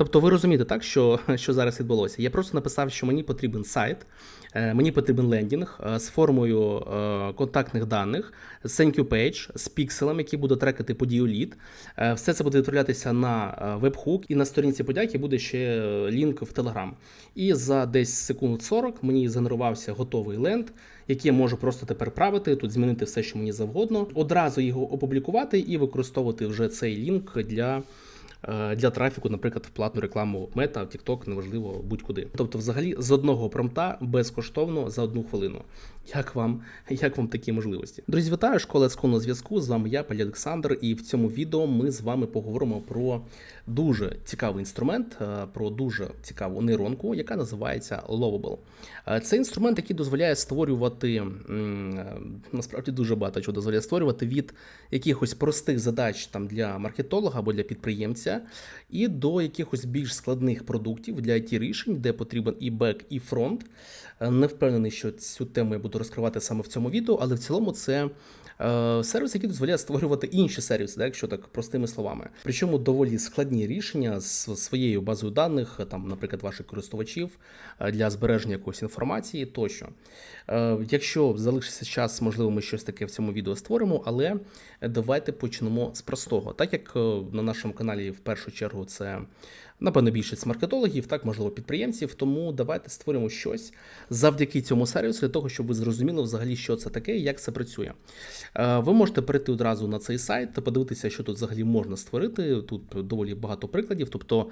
Тобто ви розумієте, так, що, що зараз відбулося? Я просто написав, що мені потрібен сайт, е, мені потрібен лендінг е, з формою е, контактних даних, з thank you page, з пікселем, який буде трекати подію лід. Все це буде відправлятися на вебхук, і на сторінці подяки буде ще лінк в Telegram. І за десь секунд 40 мені згенерувався готовий ленд, який я можу просто тепер правити, тут змінити все, що мені завгодно, одразу його опублікувати і використовувати вже цей лінк для. Е, Для трафіку, наприклад, в платну рекламу Мета, TikTok, неважливо будь-куди. Тобто, взагалі, з одного промпта безкоштовно за одну хвилину. Як вам, як вам такі можливості? Друзі, вітаю! Школа на зв'язку. З вами я, Паля Олександр, і в цьому відео ми з вами поговоримо про дуже цікавий інструмент, е, про дуже цікаву нейронку, яка називається Lovable. Е, Це інструмент, який дозволяє створювати насправді дуже багато чого дозволяє створювати від якихось простих задач там для маркетолога або для підприємця, і до якихось більш складних продуктів для it рішень, де потрібен і бек, і фронт. Е, Не впевнений, що цю тему я буду розкривати саме в цьому відео, але в цілому це сервіс, який дозволяє створювати інші сервіси, так, якщо так простими словами. Причому доволі складні рішення з своєю базою даних, там, наприклад, ваших користувачів е, для збереження якоїсь інформації тощо. Е, Якщо залишиться час, можливо, ми щось таке в цьому відео створимо, але давайте почнемо з простого. Так як е, на нашому каналі в першу чергу це напевно більшість маркетологів, так можливо підприємців. Тому давайте створимо щось завдяки цьому сервісу для того, щоб ви зрозуміли взагалі, що це таке і як це працює. Е, Ви можете перейти одразу на цей сайт та подивитися, що тут взагалі можна створити. Тут доволі багато прикладів. Тобто,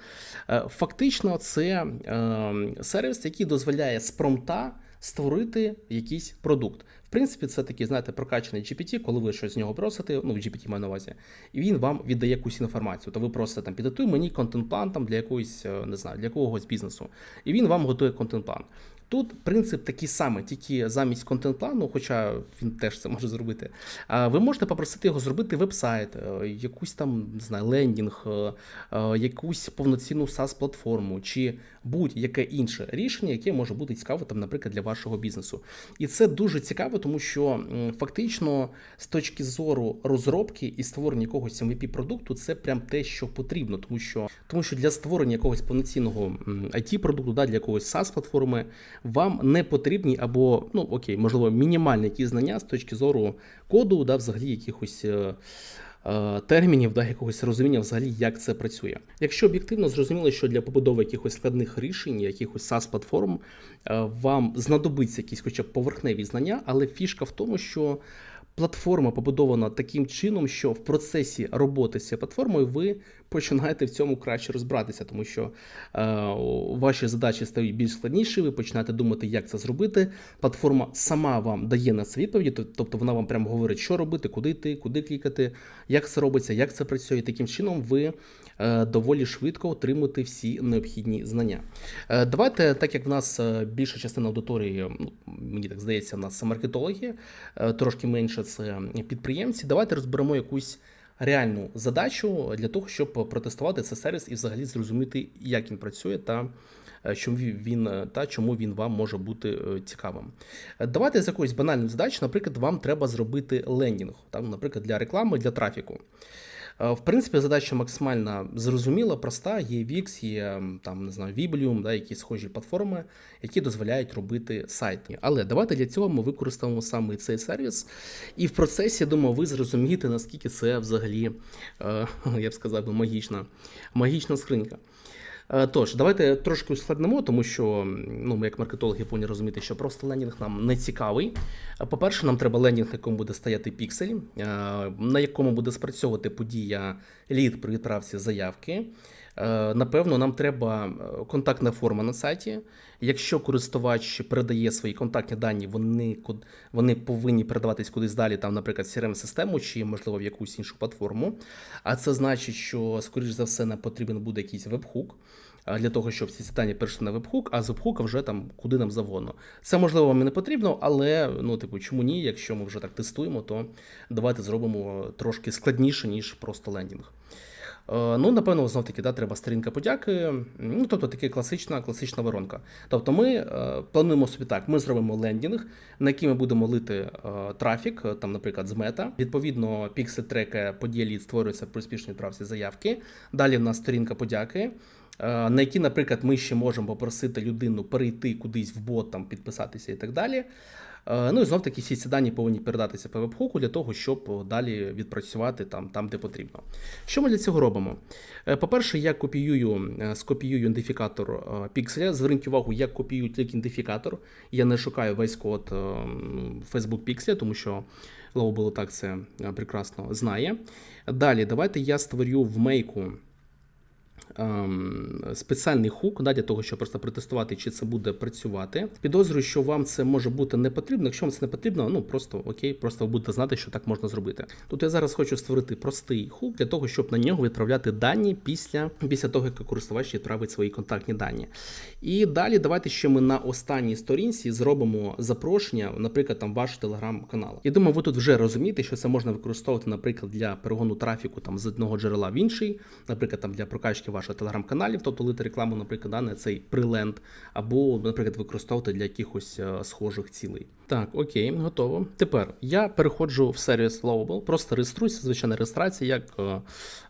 е, фактично, це е, сервіс, який дозволяє з промпта створити якийсь продукт. В принципі, це такий, знаєте, прокачаний GPT, коли ви щось з нього просите, ну, GPT маю на увазі, і він вам віддає якусь інформацію. То ви просите там підготуй мені контент-план там для якоїсь, е, не знаю, для якогось бізнесу. І він вам готує контент-план. Тут принцип такий самий, тільки замість контент-плану, хоча він теж це може зробити. Ви можете попросити його зробити веб-сайт, е, якусь там не знаю, лендінг, е, е, якусь повноцінну SaaS-платформу чи будь-яке інше рішення, яке може бути цікаво, там, наприклад, для вашого бізнесу. І це дуже цікаво, тому що фактично з точки зору розробки і створення якогось MVP продукту, це прям те, що потрібно, тому що тому що для створення якогось повноцінного it продукту, да, для якогось SaaS платформи вам не потрібні або ну окей, можливо, мінімальні якісь знання з точки зору коду, да, взагалі якихось. е, е, Термінів да, якогось розуміння взагалі, як це працює. Якщо об'єктивно зрозуміло, що для побудови якихось складних рішень, якихось SaaS платформ е, вам знадобиться якісь хоча б поверхневі знання, але фішка в тому, що платформа побудована таким чином, що в процесі роботи з цією платформою ви починаєте в цьому краще розбиратися, тому що е, ваші задачі стають більш складніші, ви починаєте думати, як це зробити. Платформа сама вам дає на це відповіді, тобто вона вам прямо говорить, що робити, куди йти, куди клікати, як це робиться, як це працює. Таким чином, ви доволі швидко отримуєте всі необхідні знання. Е, Давайте, так як в нас е, більша частина аудиторії, ну, мені так здається, в нас маркетологи, е, трошки менше це підприємці. Давайте розберемо якусь реальну задачу для того, щоб протестувати цей сервіс і взагалі зрозуміти, як він працює та. е, Чому він е, та чому він вам може бути е, цікавим? Е, Давайте з якоїсь банальної задачі, наприклад, вам треба зробити лендінг, там, наприклад, для реклами, для трафіку. Е, В принципі, задача максимально зрозуміла, проста. Є Wix, є там не знаю, Viblium, да, якісь схожі платформи, які дозволяють робити сайт. Але давайте для цього ми використаємо саме цей сервіс. І в процесі, я думаю, ви зрозумієте, наскільки це взагалі, е, я б сказав, би, магічна, магічна скринька. Е, Тож, давайте трошки ускладнимо, тому що ну, ми як маркетологи повинні розуміти, що просто ленінг нам не цікавий. Е, По-перше, нам треба лендінг, на якому буде стояти піксель, е, на якому буде спрацьовувати подія лід при відправці заявки. Е, Напевно, нам треба е, контактна форма на сайті. Якщо користувач передає свої контактні дані, вони, вони повинні передаватись кудись далі, там, наприклад, в CRM-систему чи, можливо, в якусь іншу платформу. А це значить, що, скоріш за все, нам потрібен буде якийсь веб-хук для того, щоб ці дані перейшли на веб-хук, а з веб-хука вже там куди нам завгодно. Це можливо вам і не потрібно, але ну, типу, чому ні? Якщо ми вже так тестуємо, то давайте зробимо трошки складніше, ніж просто лендінг. Е, Ну, напевно, знов таки, да, треба сторінка подяки. Ну, тобто така класична, класична воронка. Тобто, ми е, плануємо собі так: ми зробимо лендінг, на який ми будемо лити е, трафік, там, наприклад, з мета. Відповідно, піксель трекає подія лід створюється при успішній відправці заявки. Далі в нас сторінка подяки. на які, наприклад, ми ще можемо попросити людину перейти кудись в бот, там, підписатися і так далі. Е, Ну і знов таки всі ці дані повинні передатися по вебхуку для того, щоб далі відпрацювати там, там, де потрібно. Що ми для цього робимо? Е, По-перше, я копіюю, е, скопіюю ідентифікатор е, пікселя. Зверніть увагу, я копіюю тільки ідентифікатор. Я не шукаю весь код е, Facebook пікселя, тому що Lowball так це е, прекрасно знає. Далі, давайте я створю в мейку спеціальний хук да, для того, щоб просто протестувати, чи це буде працювати. Підозрюю, що вам це може бути не потрібно. Якщо вам це не потрібно, ну просто окей, просто ви будете знати, що так можна зробити. Тут я зараз хочу створити простий хук для того, щоб на нього відправляти дані після, після того, як користувач відправить свої контактні дані. І далі давайте ще ми на останній сторінці зробимо запрошення, наприклад, там ваш телеграм-канал. Я думаю, ви тут вже розумієте, що це можна використовувати, наприклад, для перегону трафіку там з одного джерела в інший, наприклад, там для прокачки ваших телеграм-каналів, тобто лити рекламу, наприклад, да, на цей приленд, або, наприклад, використовувати для якихось е, схожих цілей. Так, окей, готово. Тепер я переходжу в сервіс Lovable, просто реєструюся, звичайна реєстрація, як е,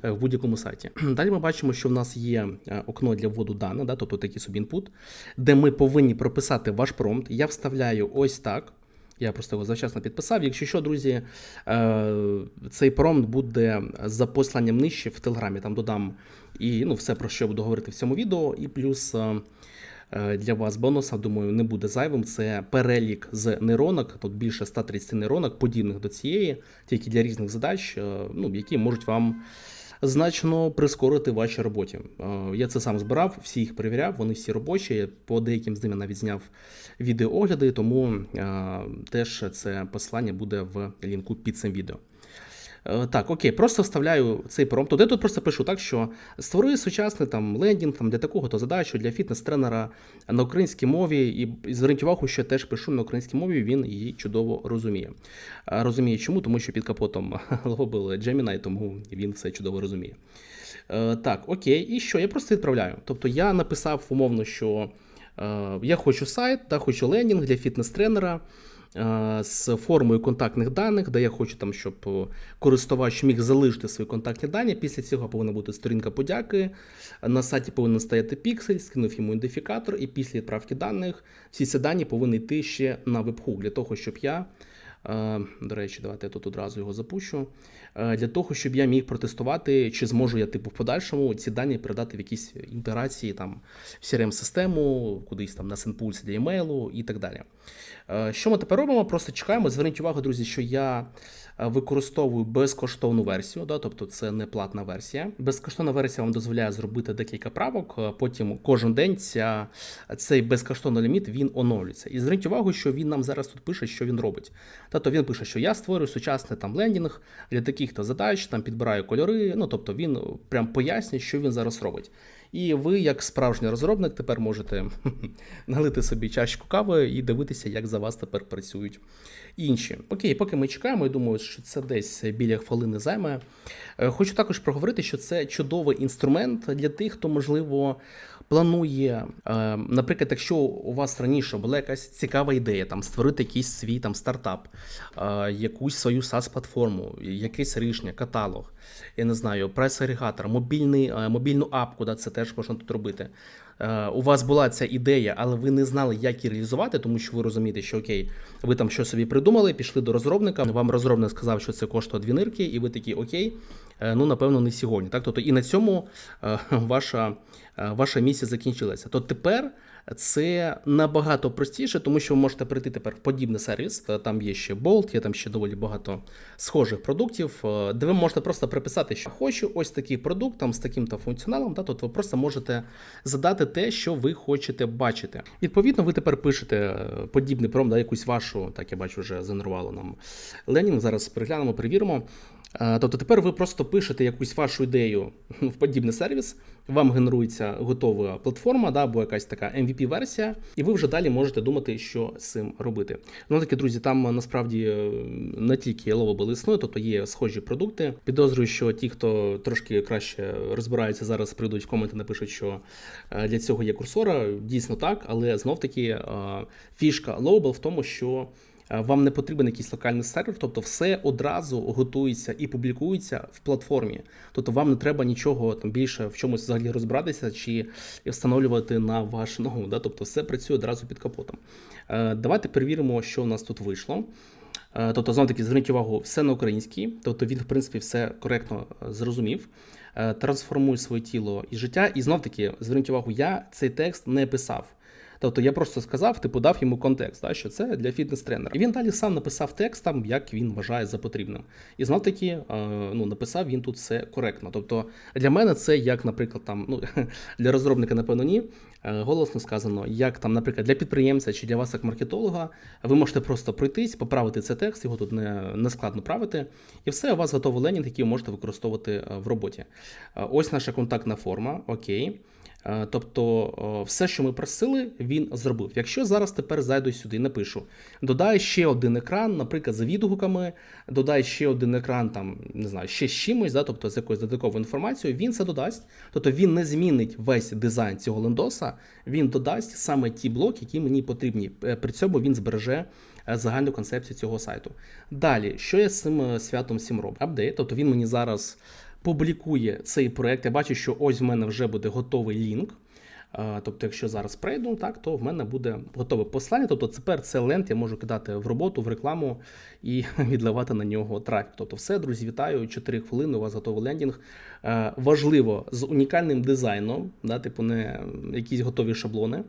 е, в будь-якому сайті. Далі ми бачимо, що в нас є окно для вводу даних, да, тобто такий собі інпут, де ми повинні прописати ваш промпт. Я вставляю ось так. Я просто його завчасно підписав. Якщо що, друзі, е, цей промпт буде за посланням нижче в Телеграмі. Там додам і ну, все, про що буду говорити в цьому відео. І плюс е, е, для вас бонуса, думаю, не буде зайвим. Це перелік з нейронок, тут більше 130 нейронок, подібних до цієї, тільки для різних задач, ну, які можуть вам. Значно прискорити ваші роботі. Е, Я це сам збирав, всі їх перевіряв, вони всі робочі. По деяким з ними навіть зняв відеоогляди, тому е, теж це посилання буде в лінку під цим відео. Е, Так, окей, просто вставляю цей промпт. Тут Я тут просто пишу так, що створи сучасний там лендінг там, для такого-то задачу, для фітнес-тренера на українській мові. І, зверніть увагу, що я теж пишу на українській мові, він її чудово розуміє. Е, Розуміє чому? Тому що під капотом логобили Gemini, тому він все чудово розуміє. Е, Так, окей, і що? Я просто відправляю. Тобто я написав умовно, що я хочу сайт, та хочу лендінг для фітнес-тренера з формою контактних даних, де я хочу, там, щоб е, користувач міг залишити свої контактні дані. Після цього повинна бути сторінка подяки. На сайті повинен стояти піксель, скинув йому ідентифікатор, і після відправки даних всі ці дані повинні йти ще на вебхук для того, щоб я. Е, До речі, давайте я тут одразу його запущу. Е, Для того, щоб я міг протестувати, чи зможу я типу в подальшому ці дані передати в якісь інтеграції там в CRM-систему, кудись там на синпульс для емейлу і так далі. Е, Що ми тепер робимо? Просто чекаємо. Зверніть увагу, друзі, що я використовую безкоштовну версію, да, тобто це не платна версія. Безкоштовна версія вам дозволяє зробити декілька правок. е, Потім кожен день ця, цей безкоштовний ліміт він оновлюється. І зверніть увагу, що він нам зараз тут пише, що він робить. Тобто він пише, що я створюю сучасний там лендінг для таких-то задач, там підбираю кольори. Ну тобто він прям пояснює, що він зараз робить. І ви, як справжній розробник, тепер можете налити собі чашку кави і дивитися, як за вас тепер працюють інші. Окей, поки ми чекаємо, я думаю, що це десь біля хвилини займе. Е, Хочу також проговорити, що це чудовий інструмент для тих, хто, можливо, планує, е, наприклад, якщо у вас раніше була якась цікава ідея, там створити якийсь свій там стартап, е, якусь свою SaaS-платформу, якесь рішення, каталог, я не знаю, прес-агрегатор, мобільний, е, мобільну апку, да, це теж можна тут робити. Е, У вас була ця ідея, але ви не знали, як її реалізувати, тому що ви розумієте, що окей, ви там щось собі придумали, пішли до розробника. Вам розробник сказав, що це коштує дві нирки, і ви такі окей, е, ну напевно, не сьогодні. Так, тобто, і на цьому е, ваша, ваша місія закінчилася. То тепер це набагато простіше, тому що ви можете прийти тепер в подібний сервіс. Там є ще Bolt, є там ще доволі багато схожих продуктів, е, де ви можете просто приписати, що хочу ось такий продукт там з таким-то функціоналом. Та тобто ви просто можете задати те, що ви хочете бачити. Відповідно, ви тепер пишете е, подібний пром, да, якусь вашу, так я бачу, вже згенерувало нам Ленінг. Зараз переглянемо, перевіримо. Е, Тобто тепер ви просто пишете якусь вашу ідею в подібний сервіс, вам генерується готова платформа, да, або якась така MVP-версія, і ви вже далі можете думати, що з цим робити. Ну таки, друзі, там е, насправді е, не тільки Lovable існує, тобто є схожі продукти. Підозрюю, що ті, хто трошки краще розбирається зараз, прийдуть в коменти, напишуть, що для цього є курсора. Дійсно так, але знов таки фішка Lovable в тому, що Вам не потрібен якийсь локальний сервер, тобто все одразу готується і публікується в платформі. Тобто вам не треба нічого там більше в чомусь взагалі розбиратися чи встановлювати на ваш ногу. Да? Тобто все працює одразу під капотом. Е, Давайте перевіримо, що у нас тут вийшло. Е, Тобто, знову таки, зверніть увагу, все на українській, тобто він, в принципі, все коректно е, зрозумів. Е, Трансформує своє тіло і життя. І знов таки, зверніть увагу, я цей текст не писав. Тобто я просто сказав, типу дав йому контекст, да, що це для фітнес-тренера. І він далі сам написав текст там, як він вважає за потрібним. І знов таки, е, ну, написав він тут все коректно. Тобто для мене це як, наприклад, там, ну, для розробника, напевно, ні. Е, Голосно сказано, як там, наприклад, для підприємця чи для вас як маркетолога, ви можете просто пройтись, поправити цей текст, його тут не, не складно правити, і все, у вас готовий ленінг, який ви можете використовувати е, в роботі. Ось наша контактна форма, окей. Е, Тобто е, все, що ми просили, він зробив. Якщо зараз тепер зайду сюди і напишу, додай ще один екран, наприклад, за відгуками, додай ще один екран, там не знаю, ще з чимось, да, тобто з якоюсь додатковою інформацією, він це додасть. Тобто він не змінить весь дизайн цього лендоса, він додасть саме ті блоки, які мені потрібні. Е, При цьому він збереже загальну концепцію цього сайту. Далі, що я з цим святом всім роблю? Апдейт, тобто він мені зараз публікує цей проект. Я бачу, що ось в мене вже буде готовий лінк. Тобто, якщо зараз прийду, так то в мене буде готове послання. Тобто, тепер це ленд я можу кидати в роботу, в рекламу і відливати на нього трафік. Тобто, все, друзі, вітаю. 4 хвилини. У вас готовий лендінг. Е, Важливо з унікальним дизайном, да, типу, не якісь готові шаблони.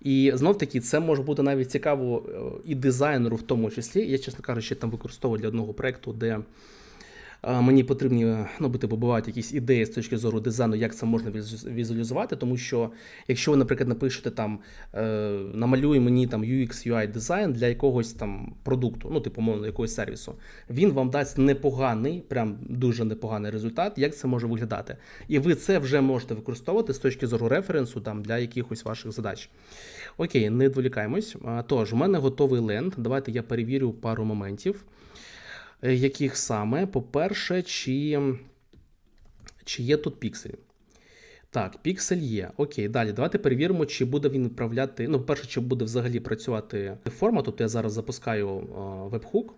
І знов таки це може бути навіть цікаво е, і дизайнеру, в тому числі. Я, чесно кажучи, там використовую для одного проекту, де мені потрібні ну, типу, бувають якісь ідеї з точки зору дизайну, як це можна візуалізувати. Тому що, якщо ви, наприклад, напишете там е, намалюй мені там UX, UI дизайн для якогось там продукту, ну, типу, мовно, якогось сервісу, він вам дасть непоганий, прям дуже непоганий результат, як це може виглядати. І ви це вже можете використовувати з точки зору референсу там для якихось ваших задач. Окей, не відволікаємось. Тож, у мене готовий ленд. Давайте я перевірю пару моментів. Е, Яких саме? По-перше, чи, чи є тут пікселі? Так, піксель є. Окей, далі. Давайте перевіримо, чи буде він відправляти. Ну, по-перше, чи буде взагалі працювати форма. Тобто я зараз запускаю вебхук.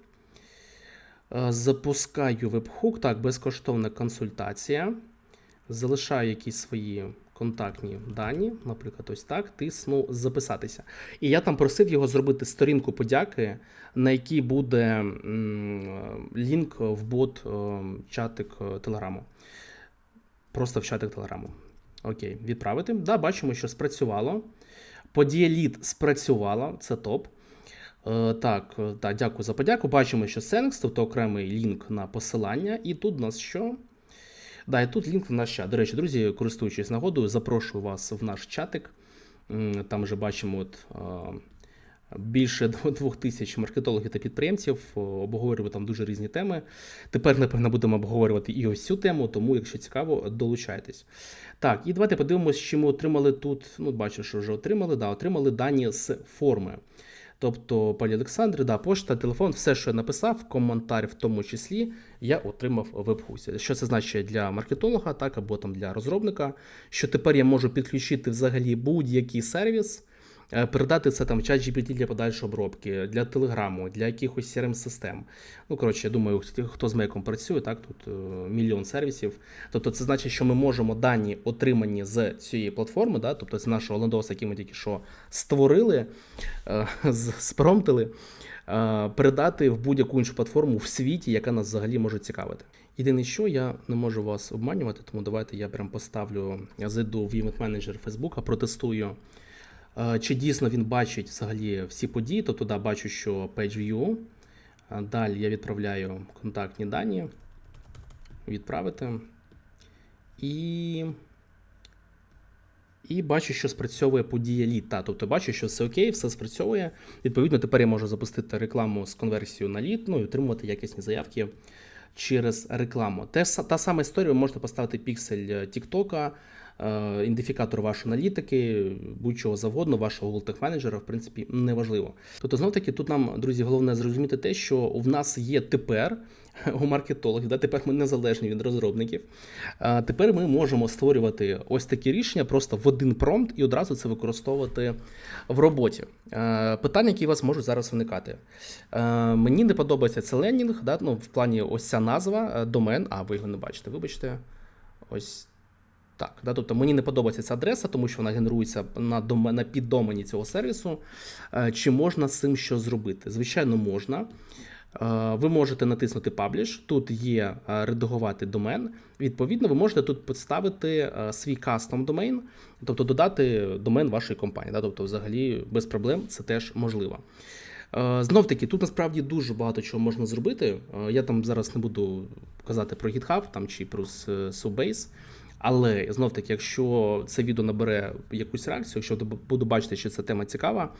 Е, Запускаю вебхук. Так, безкоштовна консультація. Залишаю якісь свої контактні дані, наприклад, ось так, тисну записатися. І я там просив його зробити сторінку подяки, на якій буде лінк в бот е, чатик е, Телеграму. Просто в чатик Телеграму. Окей, відправити. Да, бачимо, що спрацювало. Подія лід спрацювала, це топ. Е, так, да, дякую за подяку. Бачимо, що Sendx, тобто окремий лінк на посилання. І тут у нас що? Да, і тут лінк в наш чат. До речі, друзі, користуючись нагодою, запрошую вас в наш чатик. Там вже бачимо от, більше двох тисяч маркетологів та підприємців. Обговорюємо там дуже різні теми. Тепер, напевно, будемо обговорювати і ось цю тему, тому, якщо цікаво, долучайтесь. Так, і давайте подивимося, чи ми отримали тут. Ну, бачу, що вже отримали. Да, отримали дані з форми. Тобто, пані Олександре, да, пошта, телефон, все, що я написав, коментар в тому числі, я отримав в вебхусі. Що це значить для маркетолога, так, або там для розробника, що тепер я можу підключити взагалі будь-який сервіс, передати це там в чат GPT для подальшої обробки, для телеграму, для якихось crm систем Ну, коротше, я думаю, хто- з мейком працює, так, тут е, мільйон сервісів. Тобто, це значить, що ми можемо дані, отримані з цієї платформи, да, тобто з нашого лендоса, який ми тільки що створили, е, спромтили, е, передати в будь-яку іншу платформу в світі, яка нас взагалі може цікавити. Єдине, що я не можу вас обманювати, тому давайте я прям поставлю, я зайду в Event Manager Facebook, протестую. Е, Чи дійсно він бачить взагалі всі події? Тобто, да, бачу, що Page View. Далі я відправляю контактні дані. Відправити. І. І бачу, що спрацьовує подія лід. Та, тобто бачу, що все окей, все спрацьовує. Відповідно, тепер я можу запустити рекламу з конверсією на лід, ну і отримувати якісні заявки через рекламу. Те, та сама історія, ви можете поставити піксель е, Тіктока, е, ідентифікатор вашої аналітики, будь-чого завгодно, вашого Tag менеджера, в принципі, не важливо. Тобто, знов таки, тут нам, друзі, головне зрозуміти те, що в нас є тепер у маркетологів, да, тепер ми незалежні від розробників. Тепер ми можемо створювати ось такі рішення просто в один промпт і одразу це використовувати в роботі. Е, Питання, які у вас можуть зараз виникати. Е, Мені не подобається це лендінг, да, ну, в плані ось ця назва, е, домен, а ви його не бачите, вибачте. Ось так. Да, тобто мені не подобається ця адреса, тому що вона генерується на, домен, на піддомені цього сервісу. Е, Чи можна з цим що зробити? Звичайно, можна. Е, Ви можете натиснути Publish, тут є е, редагувати домен. Відповідно, ви можете тут підставити свій кастом домен, тобто додати домен вашої компанії. Да? Тобто, взагалі, без проблем це теж можливо. Знов таки, тут насправді дуже багато чого можна зробити. Я там зараз не буду казати про GitHub там, чи про Subase. Але знов таки, якщо це відео набере якусь реакцію, якщо буду бачити, що ця тема цікава,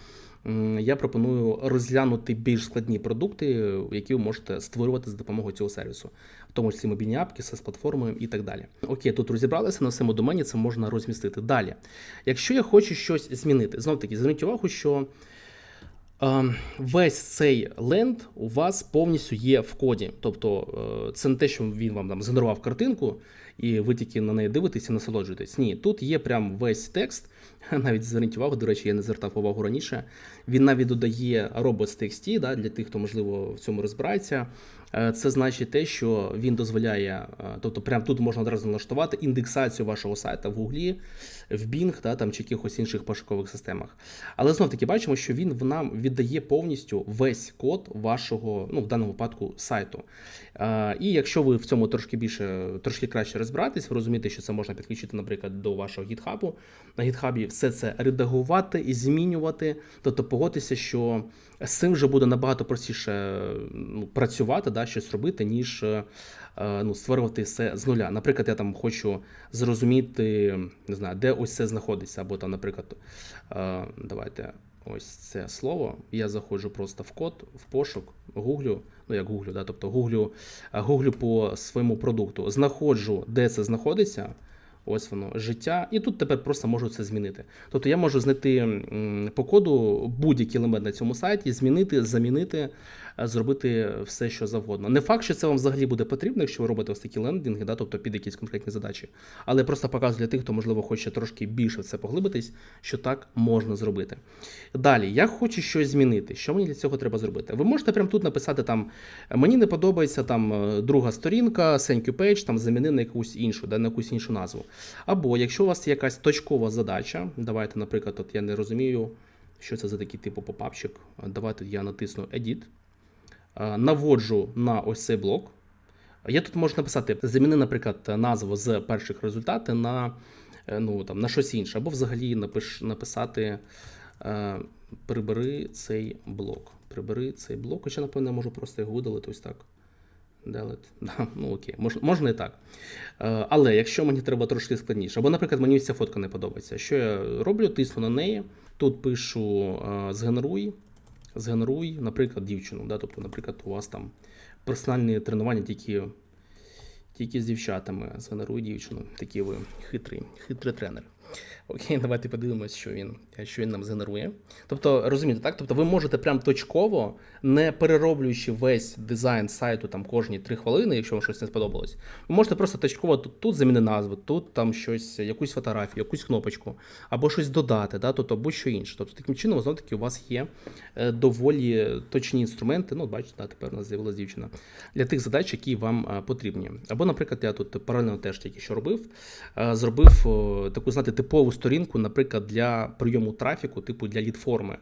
я пропоную розглянути більш складні продукти, які ви можете створювати за допомогою цього сервісу, в тому числі мобільні апки, з платформою і так далі. Окей, тут розібралися на всьому домені, це можна розмістити. Далі, якщо я хочу щось змінити, знов таки зверніть увагу, що Весь цей ленд у вас повністю є в коді. Тобто е, це не те, що він вам там згенерував картинку, і ви тільки на неї дивитесь і насолоджуєтесь. Ні, тут є прям весь текст. Навіть зверніть увагу, до речі, я не звертав увагу раніше. Він навіть додає robots.txt, да, для тих, хто можливо в цьому розбирається. Е, Це значить те, що він дозволяє, е, тобто прямо тут можна одразу налаштувати індексацію вашого сайта в Гуглі, в Bing да, там, чи якихось інших пошукових системах. Але знов таки бачимо, що він нам віддає повністю весь код вашого, ну в даному випадку, сайту. Е, І якщо ви в цьому трошки більше, трошки краще розбиратись, ви розумієте, що це можна підключити, наприклад, до вашого GitHub. На GitHub все це редагувати і змінювати, тобто погодьтеся, що з цим вже буде набагато простіше ну, працювати, да, щось робити, ніж е, ну, створювати все з нуля. Наприклад, я там хочу зрозуміти, не знаю, де ось це знаходиться, або там, наприклад, е, давайте. Ось це слово. Я заходжу просто в код, в пошук, гуглю, ну як гуглю, да, тобто гуглю, е, гуглю по своєму продукту, знаходжу, де це знаходиться. Ось воно життя, і тут тепер просто можу це змінити. Тобто я можу знайти по коду будь-який елемент на цьому сайті, змінити, замінити, е, зробити все, що завгодно. Не факт, що це вам взагалі буде потрібно, якщо ви робите ось такі лендинги, да, тобто під якісь конкретні задачі. Але просто показую для тих, хто можливо хоче трошки більше в це поглибитись, що так можна зробити. Далі, я хочу щось змінити. Що мені для цього треба зробити? Ви можете прямо тут написати там: мені не подобається там е, друга сторінка, thank you page, там заміни на якусь іншу, да, на якусь іншу назву. Або якщо у вас є якась точкова задача, давайте, наприклад, от я не розумію, що це за такий типу попапчик. Давайте я натисну Edit, наводжу на ось цей блок. Я тут можу написати: заміни, наприклад, назву з перших результатів на, е, ну, там, на щось інше, або взагалі напиш, написати е, прибери цей блок. Прибери цей блок, хоча, напевно, я можу просто його видалити ось так. Delete. Да, ну окей, можна, можна і так. Е, але якщо мені треба трошки складніше, або, наприклад, мені ця фотка не подобається, що я роблю? Тисну на неї, тут пишу е, згенеруй, згенеруй, наприклад, дівчину. Да? Тобто, наприклад, у вас там персональні тренування тільки, тільки з дівчатами. Згенеруй дівчину. Такі ви хитрий, хитрий тренер. Окей, давайте подивимось, що він, що він нам згенерує. Тобто, розумієте, так? Тобто ви можете прям точково, не перероблюючи весь дизайн сайту там кожні 3 хвилини, якщо вам щось не сподобалось, ви можете просто точково тут, тут заміни назву, тут там щось, якусь фотографію, якусь кнопочку, або щось додати, да? тобто, або що інше. Тобто, таким чином, знову таки, у вас є е, доволі точні інструменти. Ну, бачите, да, тепер у нас з'явилася дівчина для тих задач, які вам е, потрібні. Або, наприклад, я тут паралельно теж тільки що робив, е, зробив таку, знаєте, типову сторінку, наприклад, для прийому трафіку, типу для лідформи.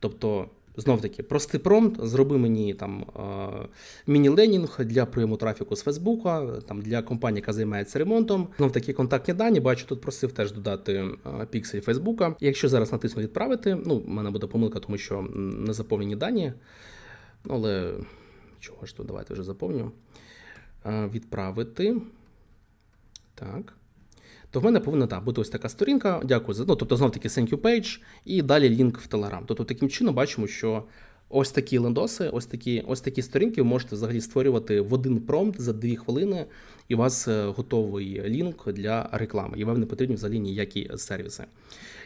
Тобто, знов таки, простий промпт, зроби мені там е, міні-ленінг для прийому трафіку з Фейсбука, там для компанії, яка займається ремонтом. Знов такі контактні дані. Бачу, тут просив теж додати е, піксель Фейсбука. Якщо зараз натисну відправити, ну, в мене буде помилка, тому що не заповнені дані. Але чого ж тут, давайте вже заповню. Е, Відправити. Так. То в мене повинна так, бути ось така сторінка. Дякую за. Ну, тобто, знов таки thank you page, і далі лінк в Telegram. Тобто, таким чином бачимо, що ось такі лендоси, ось такі, ось такі сторінки ви можете взагалі створювати в один промпт за 2 хвилини і у вас е, готовий лінк для реклами, і вам не потрібні взагалі ніякі сервіси.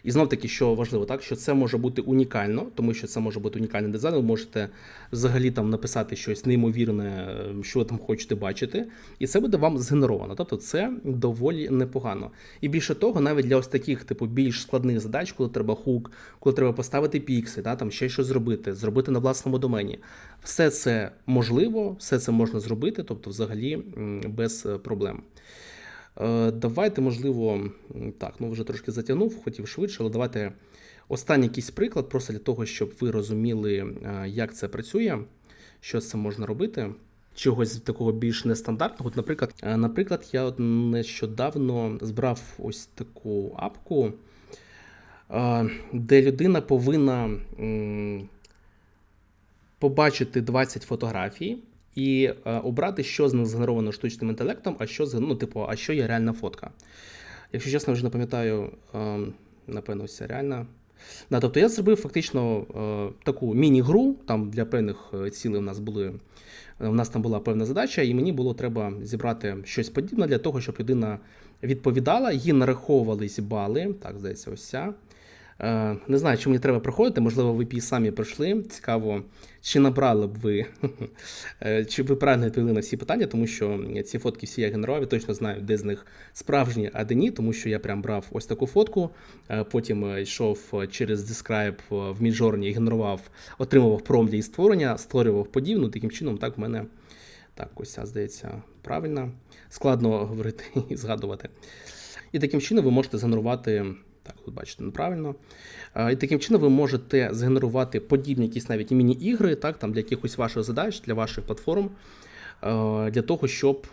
І знов таки, що важливо, так що це може бути унікально, тому що це може бути унікальний дизайн. Ви можете взагалі там написати щось неймовірне, е, що ви там хочете бачити, і це буде вам згенеровано. Тобто це доволі непогано. І більше того, навіть для ось таких, типу, більш складних задач, коли треба хук, коли треба поставити пікси, да, там ще щось зробити, зробити на власному домені. Все це можливо, все це можна зробити, тобто, взагалі без е, проблем. Е, Давайте, можливо, так, ну вже трошки затягнув, хотів швидше, але давайте останній якийсь приклад, просто для того, щоб ви розуміли, е, як це працює, що цим можна робити. Чогось такого більш нестандартного. От, наприклад, е, наприклад, я нещодавно збрав ось таку апку, де людина повинна побачити 20 фотографій і е, обрати, що згенеровано штучним інтелектом, а що ну, типу, а що є реальна фотка. Якщо чесно, вже не пам'ятаю, е, напевно, ось реальна. Да, тобто я зробив фактично е, таку міні-гру, там для певних цілей у нас були. У нас там була певна задача, і мені було треба зібрати щось подібне для того, щоб людина відповідала, їй нараховувались бали. Так, здається, ось ця. Е, Не знаю, чи мені треба проходити, можливо, ви б і самі пройшли. Цікаво, чи набрали б ви, е, чи ви правильно відповіли на всі питання, тому що ці фотки всі я генерував, і точно знаю, де з них справжні, а де ні, тому що я прям брав ось таку фотку, е, потім йшов через Describe в Midjourney і генерував, отримував промпт для її створення, створював подібну, таким чином, так в мене. Так, ось ця, здається, правильно. Складно говорити і згадувати. І таким чином ви можете згенерувати. Так, тут бачите, неправильно. І таким чином ви можете згенерувати подібні якісь навіть міні-ігри, так, там, для якихось ваших задач, для ваших платформ, для того, щоб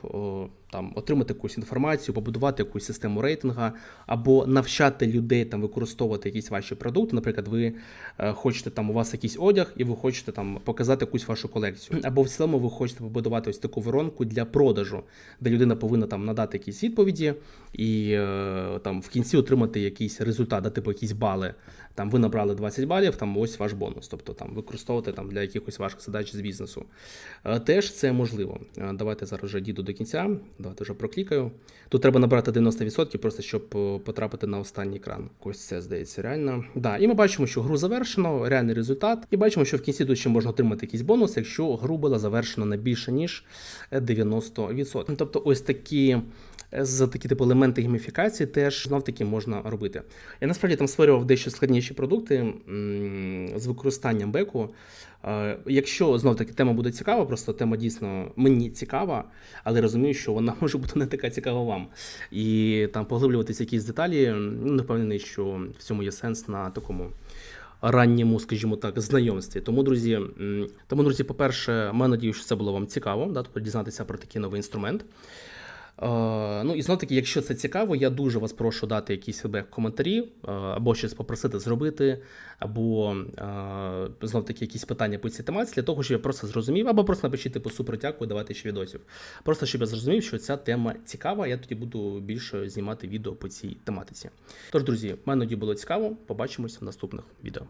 там, отримати якусь інформацію, побудувати якусь систему рейтинга, або навчати людей там, використовувати якісь ваші продукти. Наприклад, ви е, хочете там, у вас якийсь одяг, і ви хочете там показати якусь вашу колекцію. Або в цілому ви хочете побудувати ось таку воронку для продажу, де людина повинна там надати якісь відповіді і е, там в кінці отримати якийсь результат, да, типу якісь бали. Там ви набрали 20 балів, там ось ваш бонус, тобто там використовувати там для якихось ваших задач з бізнесу. Е, Теж це можливо. Давайте зараз вже дійду до кінця. Давайте вже проклікаю. Тут треба набрати 90%, просто щоб е, потрапити на останній екран. Ось це здається реально. Да, і ми бачимо, що гру завершено, реальний результат. І бачимо, що в кінці тут ще можна отримати якийсь бонус, якщо гру була завершена на більше ніж е, 90%. Тобто, ось такі. е, З такі типу елементи гейміфікації теж знов таки можна робити. Я насправді там створював дещо складніші продукти з використанням беку. Е, Якщо знов таки тема буде цікава, просто тема дійсно мені цікава, але розумію, що вона може бути не така цікава вам. І там поглиблюватися якісь деталі, ну, не впевнений, що в цьому є сенс на такому. Ранньому, скажімо так, знайомстві. Тому, друзі, тому, друзі, по-перше, маю надію, що це було вам цікаво, да, тобто дізнатися про такий новий інструмент. Е, ну і знов таки, якщо це цікаво, я дуже вас прошу дати якісь фідбек коментарі, е, або щось попросити зробити, або е, знов таки якісь питання по цій тематиці, для того, щоб я просто зрозумів, або просто напишіть типу супер дякую, давайте ще відосів. Просто щоб я зрозумів, що ця тема цікава, я тоді буду більше знімати відео по цій тематиці. Тож, друзі, мене було цікаво. Побачимось в наступних відео.